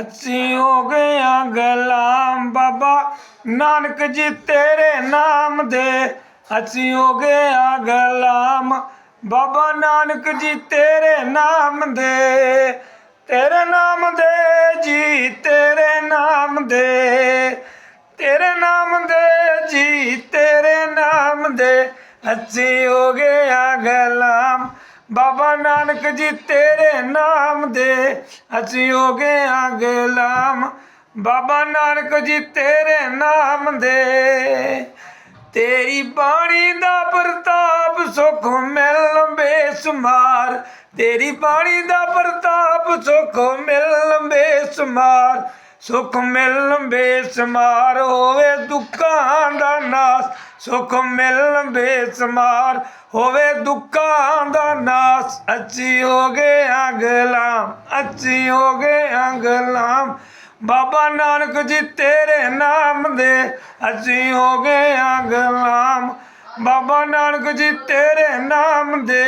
ਅਸੀਂ ਹੋ ਗਏ ਆ ਗੁਲਾਮ ਬਾਬਾ। ਨਾਨਕ ਜੀ ਤੇਰੇ ਨਾਮ ਦੇ। ਅਸੀਂ ਹੋ ਗਏ ਆ ਗੁਲਾਮ ਬਾਬਾ। ਨਾਨਕ ਜੀ ਤੇਰੇ ਨਾਮ ਦੇ। ਤੇਰੇ ਨਾਮ ਦੇ ਜੀ, ਤੇਰੇ ਨਾਮ ਦੇ। ਤੇਰੇ ਨਾਮ ਦੇ ਜੀ, ਤੇਰੇ ਨਾਮ ਦੇ। ਅਸੀਂ ਹੋ ਗਏ ਆ ਬਾਬਾ ਨਾਨਕ ਜੀ ਤੇਰੇ ਨਾਮ ਦੇ। ਅਸੀਂ ਹੋ ਗਏ ਆ ਗੁਲਾਮ। ਬਾਬਾ ਨਾਨਕ ਜੀ ਤੇਰੇ ਨਾਮ ਦੇ। ਤੇਰੀ ਬਾਣੀ ਦਾ ਪ੍ਰਤਾਪ ਸੁਖ ਮਿਲ ਬੇਸੁਮਾਰ। ਤੇਰੀ ਬਾਣੀ ਦਾ ਪ੍ਰਤਾਪ ਸੁਖ ਮਿਲ ਬੇਸੁਮਾਰ। ਸੁਖ ਮਿਲ ਬੇਸਮਾਰ ਹੋਵੇ ਦੁੱਖਾਂ ਦਾ ਨਾਸ। ਸੁਖ ਮਿਲ ਬੇਸਮਾਰ ਹੋਵੇ ਦੁੱਖਾਂ ਦਾ ਨਾਸ। ਅੱਛੀ ਹੋ ਗਏ ਅਗਲਾਮ, ਅੱਛੀ ਹੋ ਗਏ ਅਗਲਾਮ। ਬਾਬਾ ਨਾਨਕ ਜੀ ਤੇਰੇ ਨਾਮ ਦੇ ਅਸੀਂ ਹੋ ਗਏ ਆ ਗੁਲਾਮ ਬਾਬਾ ਨਾਨਕ ਜੀ ਤੇਰੇ ਨਾਮ ਦੇ